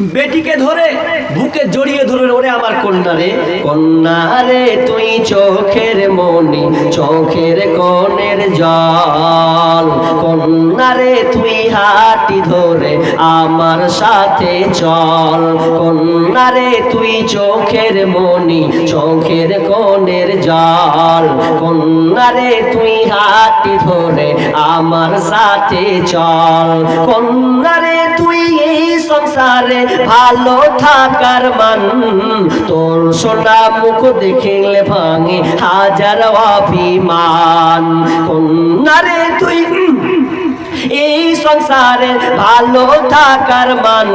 বেটিকে ধরে, বুকে জড়িয়ে ধরে, ওরে আমার কন্যা রে কন্যা রে, তুই চোখের মনি, চোখের কনের জল। কন্যা রে, তুই হাটি ধরে, আমার সাথে চল। কন্যা রে, তুই চোখের মনি, চোখের কনের জল। কন্যা রে, তুই হাটি ধরে, আমার সাথে চল। কন্যা রে, তুই সংসারে ভালো থাকার মান। তোর সোনা মুখ দেখিলে ভাঙে হাজার অভিমান। কন্যারে তুই এই সংসারে ভালো থাকার মান।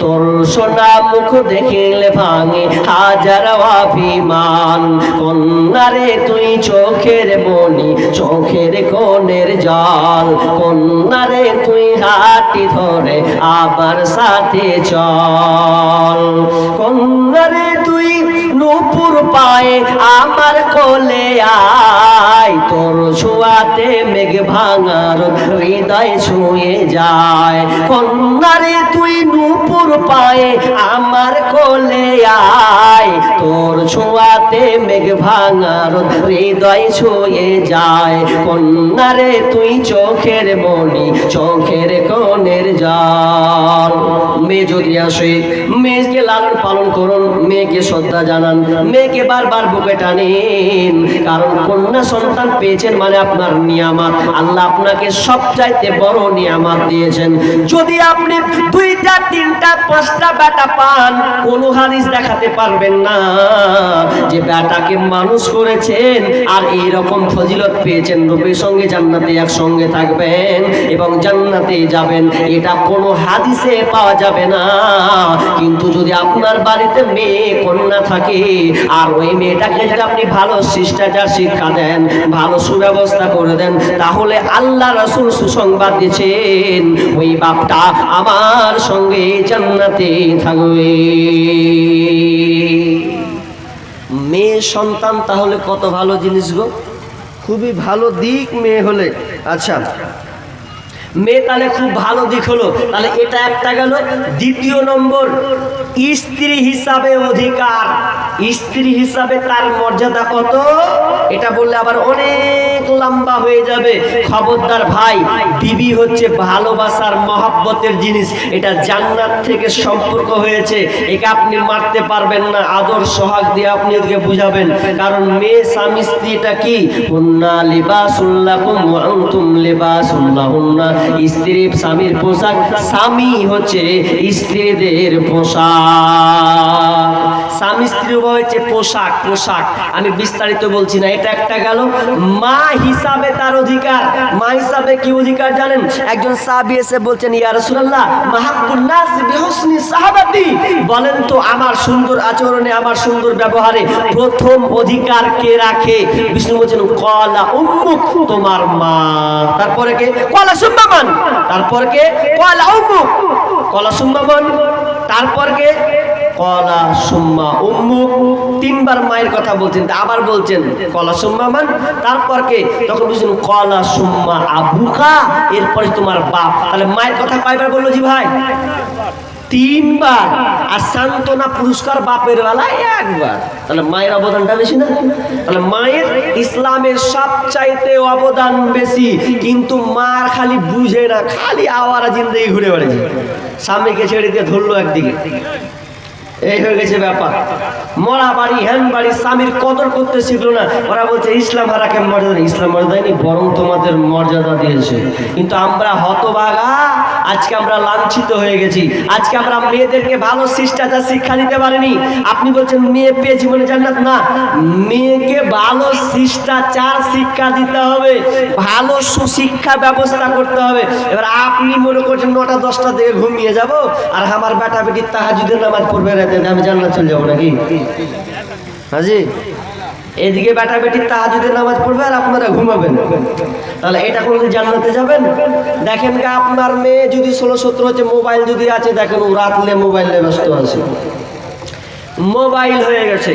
তোর সোনা মুখ দেখিলে ভাঙে হাজার অভিমান। কন্যারে, তুই চোখের মনি চোখের কোণের জল। কন্যারে, তুই হাতি ধরে আবার সাথে চল। কন্যারে, তুই নুপুর পায়ে আমার কোলে আয়। তোর ছোঁয়াতে মেঘ ভাঙার হৃদয় ছুঁয়ে যায়। কন্যারে তুই নূপুর পায়ে আমার কোলে আয়। ছোঁয়াতে মেঘ ভাঙার হৃদয় ছুঁয়ে যায়। কন্যারে, তুই চোখের মনি চোখের কনের জল। মেয়ে যদি আসে, মেয়েকে লালন পালন করুন, মেয়েকে শ্রদ্ধা জানান, মেয়েকে বারবার বুকে টানেন। কারণ কন্যা সন্তান পেয়েছেন মানে আপনার নিয়ামত। আল্লাহ আপনাকে সবচাইতে বড় নিয়ামত দিয়েছেন। যদি আপনি দুইটা, তিনটা, পাঁচটা বেটা পান, কোনো হাদিস দেখাতে পারবেন না। যে বেটাকে মানুষ করেছেন আর এইরকম ফজিলত পেয়েছেন রূপের সঙ্গে জান্নাতে একসঙ্গে থাকবেন এবং জান্নাতে যাবেন, এটা কোনো হাদিসে পাওয়া যাবে না। কিন্তু যদি আপনার বাড়িতে মেয়ে, কন্যা থাকে, আর ওই মেয়েটাকে যদি আপনি ভালো শিষ্টাচার শিক্ষা দেন, ভালো সুব্যবস্থা করে দেন, তাহলে আল্লাহ রসুল সুসংবাদ দিয়েছেন, ওই বাপটা আমার সঙ্গে জান্নাতে থাকবে। মেয়ে সন্তান তাহলে কত ভালো জিনিস গো? খুবই ভালো দিক মেয়ে হলে। আচ্ছা। মেয়ে তাহলে খুব ভালো দিক হলো। তাহলে এটা একটা গেল। দ্বিতীয় নম্বর, স্ত্রী হিসাবে অধিকার। স্ত্রী হিসাবে তার মর্যাদা কত? এটা বললে আবার অনেক লম্বা হয়ে যাবে। খবরদার ভাই, বিবি হচ্ছে ভালোবাসার মহাব্বতের জিনিস। এটা জান্নাত থেকে সম্পর্ক হয়েছে। একে আপনি মারতে পারবেন না। আদর, সোহাগ দিয়ে আপনি ওদেরকে বুঝাবেন। কারণ মেয়ে স্বামী স্ত্রীটা কি? হুন্না লিবাসুল্লাকুম ওয়া আনতুম লিবাসুল্লাহুন্না। স্ত্রী স্বামীর পোশাক, স্বামী হচ্ছে স্ত্রীদের পোশাক। স্বামী স্ত্রী হচ্ছে পোশাক পোশাক। আমি বিস্তারিত বলছি না। এটা একটা গেল। মা হিসাবে তার অধিকার। মা হিসাবে কি অধিকার জানেন? একজন সাহাবী এসে বলছেন, ইয়া রাসূলুল্লাহ মাহাব্বুন নাস বিহুসনি সাহাবাতি। বলেন তো, আমার সুন্দর আচরণে, আমার সুন্দর ব্যবহারে প্রথম অধিকার কে রাখে? বিষ্ণু বলছেন, কলা উম্মুক, তোমার মা। তারপরে কে? কলা সুম্মামান। তারপর কে? কলা উম্মুক। কলা সুম্মামান। তারপর কে? কলা সুম্মা উম্মুক তিনবার মায়ের কথা বলছেন আবার বলছেন, কলা সুম্মা মান। তারপর কে? তখন বলছেন, কলা সুম্মা আবুকা, এরপরে তোমার বাপ। তাহলে মায়ের কথা কয়বার বলল জি ভাই? তিনবার। আর সান্ত্বনা পুরস্কার বাপের বেলায় একবার। তাহলে মায়ের অবদানটা বেশি না? তাহলে মায়ের ইসলামের সবচাইতে অবদান বেশি। কিন্তু মার খালি বুঝে না, খালি আওয়ারা জিন্দগি ঘুরে বেড়েছে স্বামীকে ছেড়ে দিয়ে ধরলো একদিকে। এই হয়ে গেছে ব্যাপার। মরা বাড়ি হ্যান বাড়ি, স্বামীর কদর করতে শিখলো না। ওরা বলছে, ইসলাম হারাকে মর্যাদা ইসলাম মর্যাদা বরং তোমাদের মর্যাদা দিয়েছে। কিন্তু আমরা হতবাগা আজকে আমরা লাঞ্ছিত হয়ে গেছি। আজকে আমরা মেয়েদেরকে ভালো শিষ্টাচার শিক্ষা দিতে পারিনি। আপনি বলছেন, মেয়ে পেয়ে জীবনে জান্নাত? না, মেয়েকে ভালো শিষ্টাচার শিক্ষা দিতে হবে, ভালো সুশিক্ষা ব্যবস্থা করতে হবে। এবার আপনি মনে করছেন, নটা দশটা থেকে ঘুমিয়ে যাব, আর আমার বেটা বেটি তাহাজুদের নামাজ পড়বে রাতে, আমি জান্নাত চলে যাব নাকি? হাজি? এদিকে বেটা বেটি যদি নামাজ পড়বে আর আপনারা ঘুমাবেন। তাহলে এটা কোনোদিন জান্নাতে যাবেন? দেখেন গা, আপনার মেয়ে যদি ষোলো সতেরো হচ্ছে, মোবাইল যদি আছে, দেখেন ও রাতলে মোবাইলে ব্যস্ত আছে। মোবাইল হয়ে গেছে।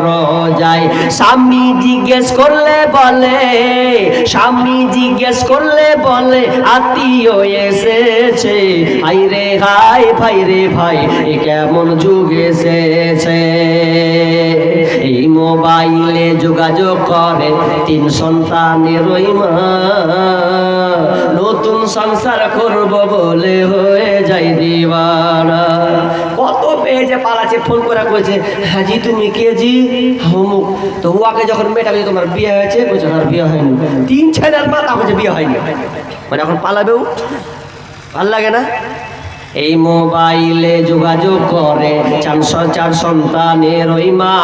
দরজায় স্বামী জিজ্ঞেস করলে বলে, স্বামী জিজ্ঞেস করলে বলে, আত্মীয় এসেছে। হাই রে হাই ভাই রে ভাই এ কেমন যুগ এসেছে। এই মোবাইলে যোগাযোগ করে তিন সন্তানের ওই মা। নতুন সংসার করব বলে হয়ে যাই দিবানা কত পেয়েছে পালাচ্ছে ফোন করে কয়েছে হ্যাঁ জি তুমি কে জি? হমুক তো উয়াকে যখন মেয়েটা বলছে, তোমার বিয়ে হয়েছে বলছে আমার বিয়ে হয়নি। তিন ছেলের পা বলছে বিয়ে হয়নি। মানে এখন পালাবেও? ভালো লাগে না? এই মোবাইলে যোগাযোগ করে চার চার সন্তানের ওই মা,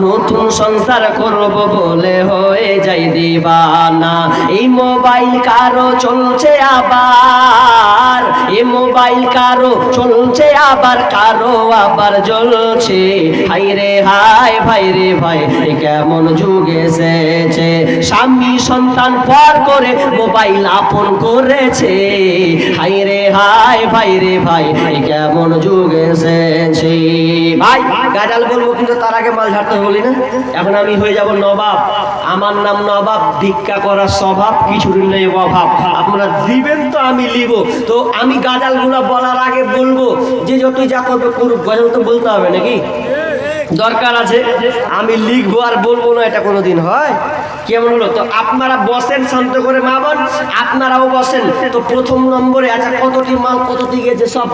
নতুন সংসার করব বলে হয়ে যাই দিবানা। এই মোবাইল কারও চলছে আবার এই মোবাইল কারও চলছে আবার, কারও আবার জ্বলছে। হাই রে হাই ভাই রে ভাই, এ কেমন যুগ এসেছে। স্বামী সন্তান পর করে মোবাইল আপন করেছে। হাই রে হাই ভাই রে ভাই এ কেমন যুগ এসেছে? ভাই গাজাল বলব কিন্তু তার আগে মাল ঝাড়তে বলি না। এখন আমি হয়ে যাব নবাব। আমার নাম নবাব, ভিক্ষা করার স্বভাব কিছুর নেই অভাব। আপনারা দিবেন তো আমি লিব। তো আমি গাজালগুলো বলার আগে বলব যে যতই যা করবে করুক, গজল তো বলতে হবে নাকি? দরকার আছে, আমি লিখব আর বলব না, এটা কোনো দিন হয়? কেমন হলো? তো আপনারা বসেন শান্ত করে, মা বোন। আপনারাও বসেন। তো প্রথম নম্বরে আচ্ছা কতটি মাল কতটি গেছে সব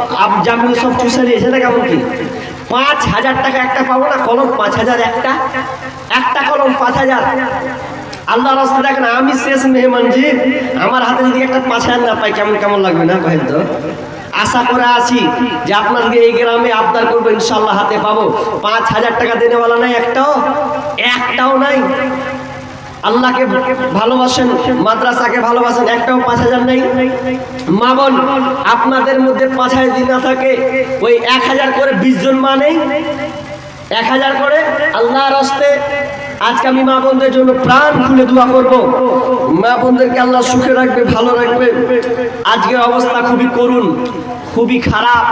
জামিন সব চুষে নিয়েছে, না কেমন কি? পাঁচ হাজার টাকা একটা পাবো না, কলম? পাঁচ হাজার একটা? একটা কলম, পাঁচ হাজার? আল্লাহ রাস্তা দেখেন, আমি শেষ মেহমান জি, আমার হাতে যদি একটা পাঁচ হাজার না পাই, কেমন কেমন লাগবে না কহেন তো? আশা করে আছি যে আপনাদেরকে এই গ্রামে আবদার করব ইনশাল্লাহ হাতে পাবো। পাঁচ হাজার টাকা দেনেওয়ালা নাই, একটাও? একটাও নাই? আল্লাহকে ভালোবাসেন, মাদ্রাসাকে ভালোবাসেন, একটাও পাঁচ হাজার নেই। মা বোন, আপনাদের মধ্যে পাঁচ হাজার যদি না থাকে, ওই এক হাজার করে বিশ জন মা নেই। এক হাজার করে আল্লাহর হস্তে আজকে আমি মা বোনদের জন্য প্রাণ খুলে দোয়া করব। মা বোনদেরকে আল্লাহ সুখে রাখবে, ভালো রাখবে। আজকের অবস্থা খুবই করুণ। খুবই খারাপ।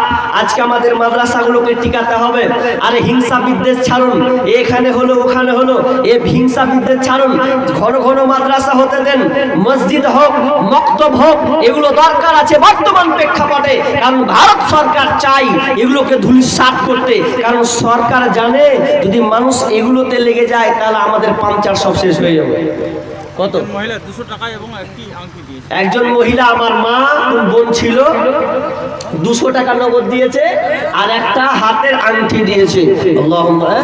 আজকে আমাদের মাদ্রাসাগুলোকে টিকাতে হবে। আরে হিংসা বিদ্বেষ ছাড়ুন। এখানে হলো, ওখানে হলো। এ হিংসা বিদ্বেষ ছাড়ুন। ঘন ঘন মাদ্রাসা হতে দেন। মসজিদ হোক, মক্তব হোক, এগুলো দরকার আছে বর্তমান প্রেক্ষাপটে। কারণ ভারত সরকার চাই এগুলোকে ধুলিসাৎ করতে। কারণ সরকার জানে, যদি মানুষ এগুলোতে লেগে যায়, তাহলে আমাদের পাংচার সব শেষ হয়ে যাবে। কত? মহিলা দুশো টাকা এবং একটি আংটি দিয়েছে। একজন মহিলা আমার মা বোন ছিল দুশো টাকা নগদ দিয়েছে আর একটা হাতের আংটি দিয়েছে। আল্লাহুম্মা?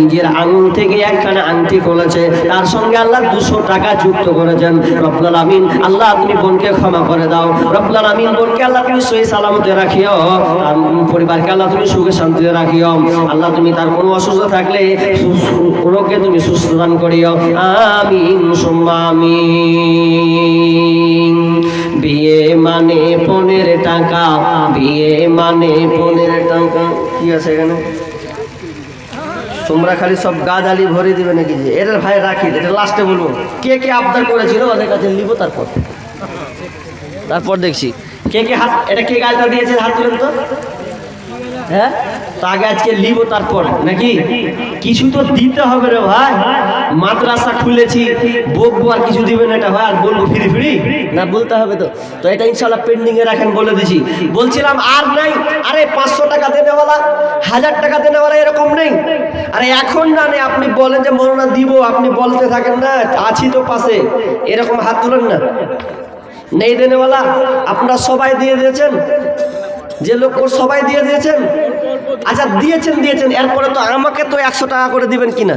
নিজের আঙুল থেকে একখানা আংটি খুলেছে। তার সঙ্গে আল্লাহ দুশো টাকা যুক্ত করেছেন। রব্বুল আলামিন, আল্লাহ, তুমি বোনকে ক্ষমা করে দাও। রব্বুল আলামিন, বোনকে আল্লাহ, তুমি সহি সালামতে রাখিও। পরিবারকে আল্লাহ, তুমি সুখে শান্তিতে রাখিও। আল্লাহ, তুমি তার কোনো অসুস্থ থাকলে রোগকে তুমি সুস্থ দান করিও। আমিন সুম্মা বিয়ে মানে পনেরো টাকা, বিয়ে মানে পনেরো টাকা। কি আছে এখানে? তোমরা খালি সব গাছ আলি ভরে দিবে নাকি যে? এটার ভাই রাখি এটা লাস্টে বলব। কে কে আবদার করেছিল, ওদের কাছে নিব তারপর। তারপর দেখছি। কে কে হাত, এটা কে গাছটা দিয়েছে হাত তুলেন তো? হ্যাঁ? তো আগে আজকে লিব তারপর, নাকি? কিছু তো দিতে হবে রে ভাই। মাদ্রাসা খুলেছি, বকবো আর কিছু দিবেন এটা ভাই, আর বলব ফিরি ফিরি? না, বলতে হবে তো। তো এটা ইনশাল্লাহ পেন্ডিং এ রাখেন বলে দিছি। বলছিলাম আর নাই, আরে পাঁচশো টাকা দেনেওয়ালা, হাজার টাকা দেনেওয়ালা এরকম নেই। আরে এখন না নেই আপনি বলেন যে মরনা দিব, আপনি বলতে থাকেন না, আছি তো পাশে। এরকম হাত তুলেন না। নেই দেনেওয়ালা, আপনারা সবাই দিয়ে দিয়েছেন? যে লোক সবাই দিয়ে দিয়েছেন? আচ্ছা দিয়েছেন দিয়েছেন। এরপরে তো আমাকে তো একশো টাকা করে দিবেন কিনা?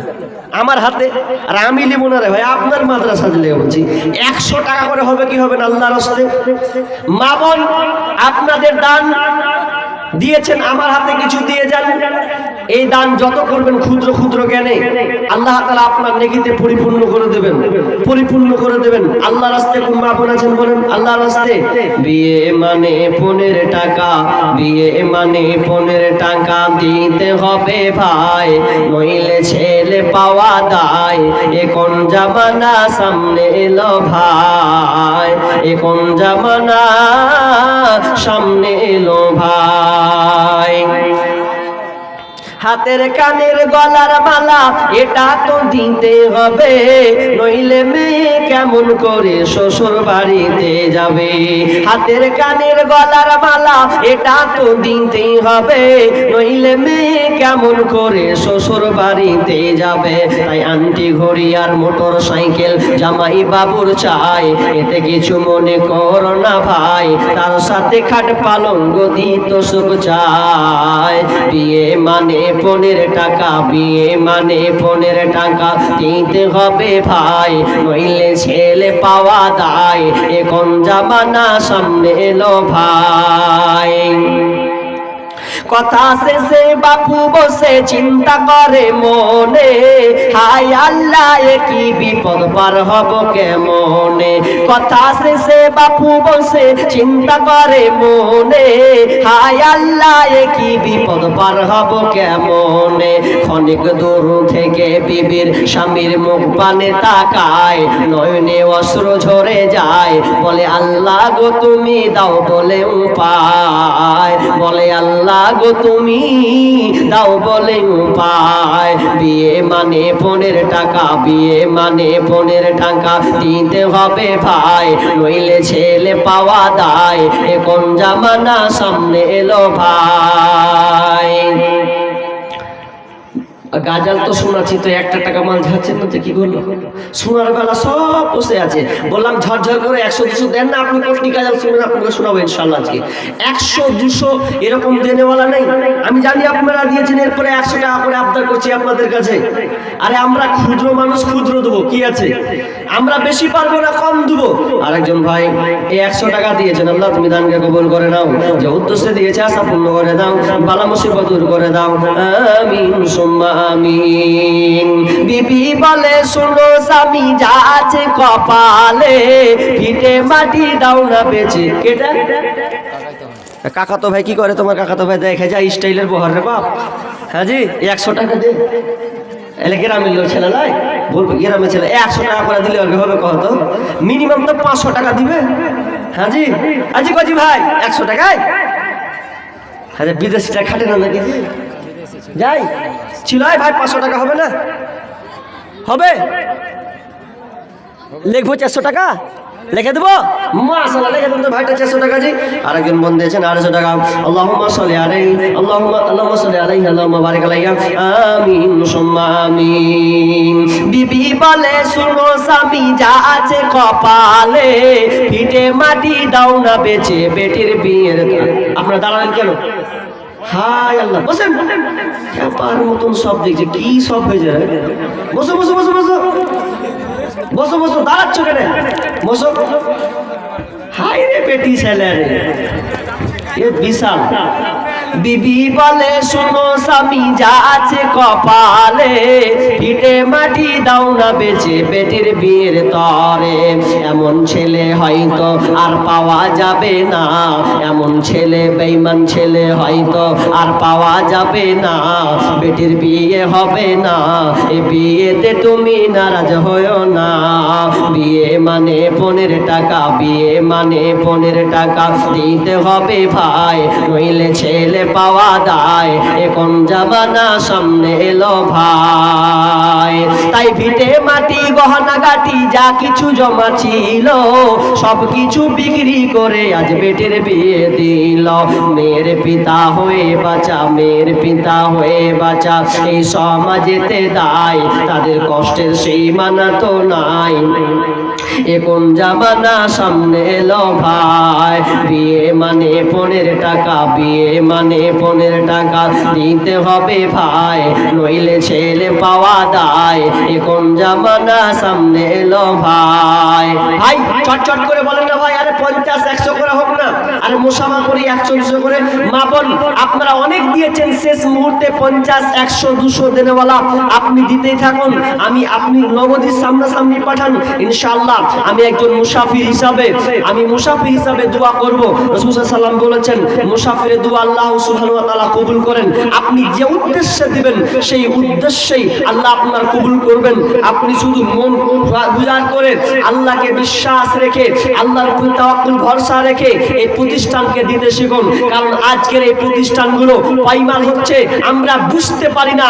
আমার হাতে? আর আমি নেব না রে ভাই, আপনার মাদ্রাসা দিলে বলছি। একশো টাকা করে হবে কি হবে না, আল্লাহর হস্তে? মা বোন, আপনাদের দান দিয়েছেন, আমার হাতে কিছু দিয়ে যান। এই দান যত করবেন ক্ষুদ্র ক্ষুদ্র জ্ঞানে, আল্লাহ তালা আপনার নেকিতে পরিপূর্ণ করে দেবেন। পরিপূর্ণ করে দেবেন। আল্লাহ রাস্তে কোন বোন আছেন বলেন আল্লাহ রাস্তে। বিয়ে মানে পনেরো টাকা, বিয়ে মানে পনেরো টাকা দিতে হবে ভাই। নইলে ছেলে পাওয়া দায় এখন জামানা সামনে এলো ভাই? এখন জামানা সামনে এলো ভাই? হাতের কানের গলার মালা, এটা তো দিতে হবে। নইলে মেয়ে কেমন করে শ্বশুর বাড়িতে যাবে? হাতের কানের গলার মালা, এটা তো দিতে হবে। নইলে মেয়ে কেমন করে শ্বশুর বাড়িতে যাবে? তাই আন্টি ঘড়ি আর মোটর সাইকেল জামাই বাবুর চাই। এতে কিছু মনে করো না ভাই, তার সাথে খাট পালঙ্গ দিত সুখ চায় বিয়ে মানে পনেরো টাকা, বিয়ে মানে পনেরো টাকা। কিনতে হবে ভাই, নইলে ছেলে পাওয়া দায়। এখন জামানা সামনে এলো ভাই। কথা শেষে বাপু বসে চিন্তা করে মনে হাই আল্লাহ কি বিপদ পার হব কেমনে? কথা শেষে বাপু বসে চিন্তা করে মনে হাই আল্লাহ কি বিপদ পার হব কেমনে? ক্ষণিক দূর থেকে বিবির স্বামীর মুখ পানে তাকায়, নয়নে অস্ত্র ঝরে যায়, বলে, আল্লাহ গো, তুমি দাও বলে উপায়। বলে, আল্লাহ গো তুমি, দাও বলে উপায়। বিয়ে মানে পনেরো টাকা, বিয়ে মানে পনেরো টাকা। দিতে হবে ভাই, নইলে ছেলে পাওয়া দায়। এখন জামানা সামনে এলো ভাই। গাজাল তো শোনাচ্ছি তো একটা টাকা মাল যাচ্ছে না তো কি করল শোনার বেলা সব বসে আছে। বললাম, ঝরঝর করে একশো দুশো দেন না, আপনি কোটি গাজাল শুনবেন, আপনাকে শোনাবো ইনশাল্লাহ আজকে। একশো দুশো এরকম দেনেওয়ালা নেই। আমি জানি আপনারা দিয়েছেন, এরপরে একশো টাকা করে আবদার করছি আপনাদের কাছে। আরে আমরা ক্ষুদ্র মানুষ, ক্ষুদ্র দেবো, কি আছে? আমরা বেশি পারব না, কম দেবো। আরেকজন ভাই এই একশো টাকা দিয়েছেন, আল্লাহ তুমি দানকে কবুল করে নাও। যে উদ্দেশ্যে দিয়েছে, আশা পূর্ণ করে দাও। বালা মুসিবত দূর করে দাও। আমিন আমিন। বিবি বলে, শোনো স্বামী, যা আছে কপালে ভিটে মাটি দাও না বেঁচে। কাকা তো ভাই কি করে তোমার কাকা তো ভাই? দেখে যায় স্টাইলের বহার রে বাপ। হ্যাঁ জি একশো টাকা দে। এলে গ্রামের লোক ছেলে লাই বলব, গ্রামের ছেলে, একশো টাকা করে দিলে ওর হবে কত? মিনিমাম তো পাঁচশো টাকা দিবে। হ্যাঁ জি আজি কজি ভাই, একশো টাকায়? হ্যাঁ বিদেশিটা খাটে না নাকি? যাই। ছিল ভাই, পাঁচশো টাকা হবে না? হবে? লিখব চারশো টাকা? লিখে দেবো? মাসাল্লাহ লিখে দেবো তো ভাইটা চারশো টাকা জি। আরেকজন বন্ধু দিয়েছেন, আড়াইশো টাকা। আল্লাহ সাল্লি আলাই আল্লাহ আল্লাহ সাল্লি আলাই আল্লাহ বারিক আলাইহা আমিন সুম্মা বিবি বলে, শুনো স্বামী, যা আছে কপালে, ফিটে মাটি দাও না বেচে, বেটির বিয়ের দান। আপনারা দাঁড়ালেন কেন? হাই আল্লাহ। বসেন পার মতন সব দেখছে। কি সব হয়ে যায় বসো বসো বসো বসো। বসো বসো, দাঁড়াচ্ছ কেন? বসো। হায় রে বেটি ছেলে রে। এ বিশাল। বিবি বলে, শোনো স্বামী, যা আছে কপালে পিঠে মাটি দাও না বেচে বেটির বিয়ের তরে। এমন ছেলে হয়তো আর পাওয়া যাবে না, এমন ছেলে বেইমান ছেলে হয়তো আর পাওয়া যাবে না, বেটির বিয়ে হবে না, এ বিয়েতে তুমি নারাজ হয়েও না। বিয়ে মানে পনেরো টাকা, বিয়ে মানে পনেরো টাকা, দিতে হবে ভাই, নইলে ছেলে পাওয়া দায় এখন জামানা সামনে এলো ভাই? তাই ভিটে মাটি, গহনা গাটি, যা কিছু জমা ছিল, সব কিছু বিক্রি করে আজ বেটের বিয়ে দিল। মেয়ের পিতা হয়ে বাঁচা, মেয়ের পিতা হয়ে বাঁচা, এই সমাজেতে দায়। তাদের কষ্টের সেই মানা তো নাই। এখন জামানা সামনে এলো ভাই? বিয়ে মানে পনেরো টাকা, বিয়ে মানে পনেরো টাকা নিতে হবে ভাই, নইলে ছেলে পাওয়া দায়। এখন জামানা সামনে এলো ভাই? ভাই চট চট করে বলেন না ভাই, আরে পঞ্চাশ, একশো করে হোক না। আরে মোসামা করি একশো করে। মা বোন, আপনারা অনেক দিয়েছেন শেষ মুহূর্তে পঞ্চাশ, একশো, দুশো দেনেওয়ালা। আপনি দিতেই থাকুন, আমি আপনি নগদীর সামনাসামনি পাঠান, ইনশাআল্লাহ। আমি একজন মুসাফির হিসাবে, আমি মুসাফির হিসাবে দোয়া করব। রসুল সাল্লাম বলেছেন, মুসাফিরের দোয়া আল্লাহ সুবহানাহু ওয়া কবুল করেন। আপনি যে উদ্দেশ্যে দিবেন, সেই উদ্দেশ্যেই আল্লাহ আপনার কবুল করবেন। আপনি শুধু মন গুজার করে আল্লাহকে বিশ্বাস রেখে, আল্লাহর ভরসা রেখে এই প্রতিষ্ঠানকে দিতে শিখুন। কারণ আজকের এই প্রতিষ্ঠানগুলো পাইমাল হচ্ছে, আমরা বুঝতে পারি না।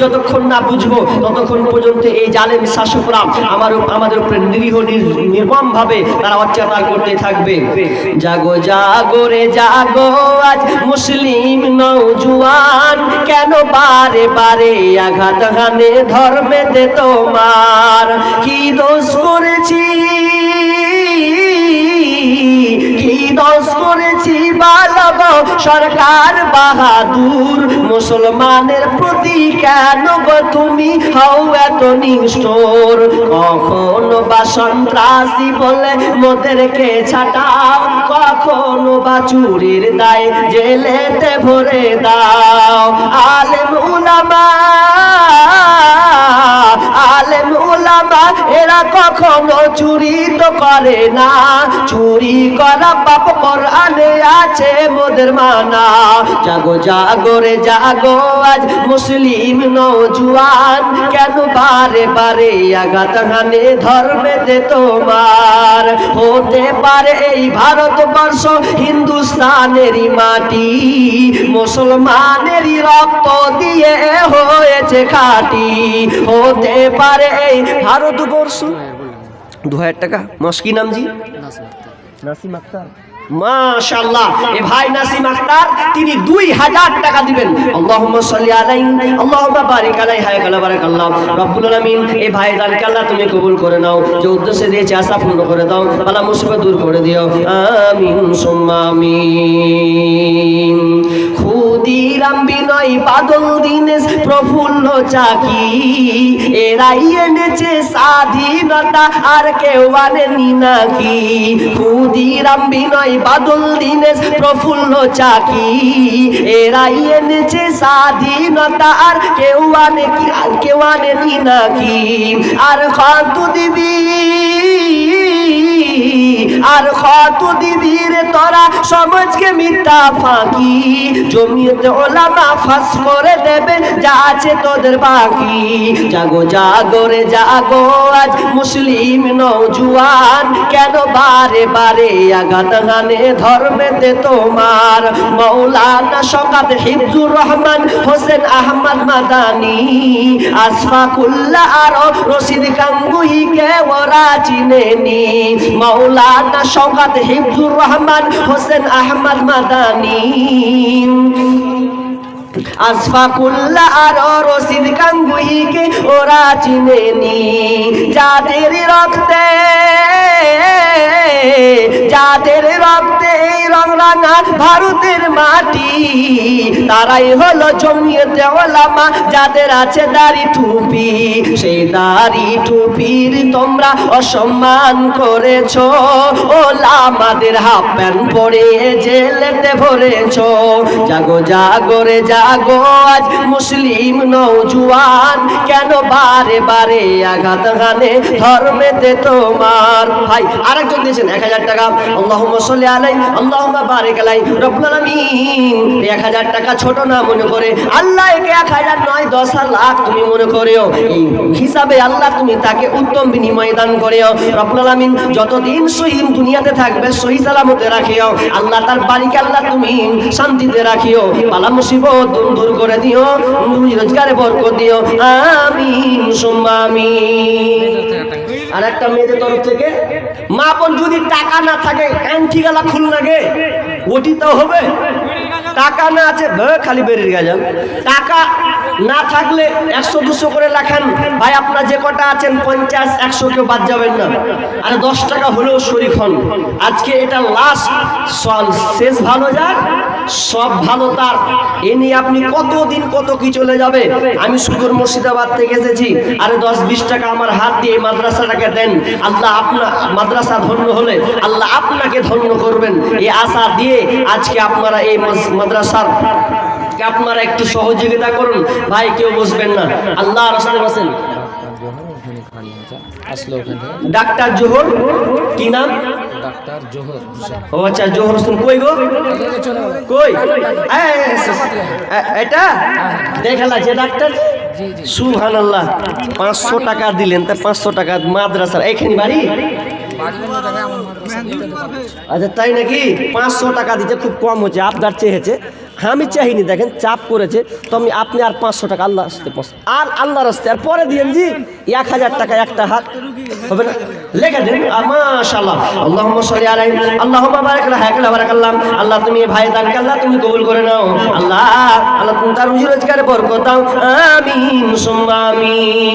যতক্ষণ না বুঝব, ততক্ষণ পর্যন্ত এই জালেম শাসকরা আমার আমাদের উপরে নিরীহ নির্মম ভাবে তারা অত্যাচার করতে থাকবে। জাগো জাগো রে, জাগো, আজ মুসলিম নৌজুয়ান কেন বারে বারে আঘাত হানে ধর্মেতে তোমার? কি দোষ করেছি? দোষ করেছি বালক সরকার বাহাদুর। মুসলমানের প্রতি কেন তুমি? হও এত নিষ্ঠুর। কখনো বা সন্ত্রাসী বলে মোদেরকে ছাটাও, কখনো বা চুরির দায় জেলেতে ভরে দাও। আলেম উলামা, আলেম উলামা এরা কখনো চুরি তো করে না। চুরি করা পাপ কোরআনে আছে মোদের মানা। জাগো জাগো জাগো, আজ মুসলিম নৌজুয়ান কেন বারে বারে আঘাত হানে ধর্মেতে তোমার? হতে পারে এই ভারতবর্ষ হিন্দুস্তানেরই মাটি, মুসলমানেরই রক্ত দিয়ে হয়েছে খাটি। হতে পারে এই ভারতবর্ষ দু হাজার টাকা। মস্কি নাম জি? নাসিম আক্তার। মাশাআল্লাহ। এ ভাই নাসিম আক্তার তিনি দুই হাজার টাকা দিবেন। আল্লাহুম্মা সাল্লি আলাইহি আল্লাহুম্মা বারিক আলাইহি হায় কালা বারাকাল্লাহ। রব্বুল আলামিন এ ভাই দানকে আল্লাহ তুমি কবুল করে নাও। যে উদ্দেশ্যে দিয়েছে আশা পূর্ণ করে দাও। বালা মুসিবত দূর করে দিও। আমিন সুম্মা আমিন। ক্ষুদিরাম বিনয় বাদল দিনেশ প্রফুল্ল চাকি। এরাই এনেছে স্বাধীনতা, আর কেউ আনেনি নাকি। ক্ষুদিরাম বিনয় বাদল দিনেশ প্রফুল্ল চাকি। এরাই এনেছে স্বাধীনতা, আর কেউ আনে কি আর কেউ আনেনি নাকি। আর খান্ত দিবি আর কত দিবি রে তোরা সমাজকে মিথ্যা ফাঁকি? জমিতে ওলামা ফাঁস করে দেবে, যা আছে তোদের বাকি। জাগো জাগো রে, জাগো, আজ মুসলিম নৌজুয়ান কেন বারে বারে আঘাত গানে ধর্মেতে তোমার? মৌলানা শকাত হিফজুর রহমান, হোসেন আহমদ মাদানি আসফাকুল্লাহ আর রশিদ গাঙ্গুইকে ওরা চিনেনি। মৌলানা শওকাত হিফজুর রহমান হোসেন আহমদ মাদানি। আসফাকুল্লাহ আর রশিদ গাঙ্গুইকে ওরা যাদের রক্তে যাদের রক্তে রং রাঙা ভারতের মাটি, তারাই হলো জমিয়েতে ওলামা, যাদের আছে দাড়ি টুপি। সেই দাড়ি টুপির তোমরা অসম্মান করেছ। ওলামাদের হাফ প্যান্ট পরে জেলেতে ভরেছ। জাগো জাগো রে জাগো আজ মুসলিম নৌজুয়ান কেন বারে বারে আঘাত গানে ধর্মেতে তোমার ভাই। আরেকজন দিয়েছেন এক হাজার টাকা। আল্লাহুম্মা সাল্লি আলাই আল্লাহুম্মা বারিক আলাই রব্বুল আলামিন। এক হাজার টাকা ছোট না মনে করে। আল্লাহ একে এক হাজার নয়, দশ লাখ তুমি মনে করেও। হিসাবে আল্লাহ তুমি তাকে উত্তম বিনিময় দান করেও। আলামিন, যতদিন সহিম দুনিয়াতে থাকবে সহি সালামতে রাখিও। আল্লাহ তার বাড়িকে আল্লাহ তুমি শান্তিতে রাখিও। পালা মুসিবত দূর করে দিও রোজগারে বরকত দিও। আমি সুম্মা আর একটা মেয়েদের তরফ থেকে, মা বোন যদি টাকা না থাকে অ্যান্টি গালা খুল লাগে ওটি তো হবে। টাকা না আছে খালি বেরিয়ে গেছেন টাকা না থাকলে একশো, দুশো করে রাখেন। ভাই, আপনার যে কটা আছেন, পঞ্চাশ, একশো কেউ বাদ যাবেন না। আরে দশ টাকা হলেও শরিক হন। আজকে এটা লাস্ট শেষ ভালো যাক, সব ভালো তার। এ নিয়ে আপনি কতদিন কত কি চলে যাবে? আমি সুদূর মুর্শিদাবাদ থেকে এসেছি। আরে দশ, বিশ টাকা আমার হাত দিয়ে মাদ্রাসাটাকে দেন। আল্লাহ আপনার মাদ্রাসা ধন্য হলে আল্লাহ আপনাকে ধন্য করবেন। এই আশা দিয়ে আজকে আপনারা এই মাদ্রাসার কে আপনারা একটু সহযোগিতা করুন। ভাই, কেউ বসবেন না। আল্লাহ রাস্তায় বসেন ডাক্তার জোহর, কি নাম? ও আচ্ছা জোহর হোসেন কই গো? কই? এটা? যে ডাক্তার? আল্লাহ পাঁচশো টাকা দিলেন, তা পাঁচশো টাকা মাদ্রাসার। এখানে বাড়ি। আচ্ছা তাই নাকি? পাঁচশো টাকা দিতে খুব কম হচ্ছে আপনার চেয়েছে আমি চাইনি দেখেন চাপ করেছে, তো আমি আপনি আর পাঁচশো টাকা আল্লাহ আসতে আর আল্লাহ রাস্তে আর পরে দিয়েন জি, এক হাজার টাকা, একটা হাত, হবে না? লেখা দেন মাশাল্লাহ আল্লাহ সরি আলাই আল্লাহ বারাক হায়াকাল্লাহ বারাকাল্লাহ আল্লাহ, তুমি ভাই দানকে আল্লাহ তুমি কবুল করে নাও। আল্লাহ আল্লাহ, তুমি তার রুজি রোজগারে বরকত দাও। আমিন, সুম্মা আমিন।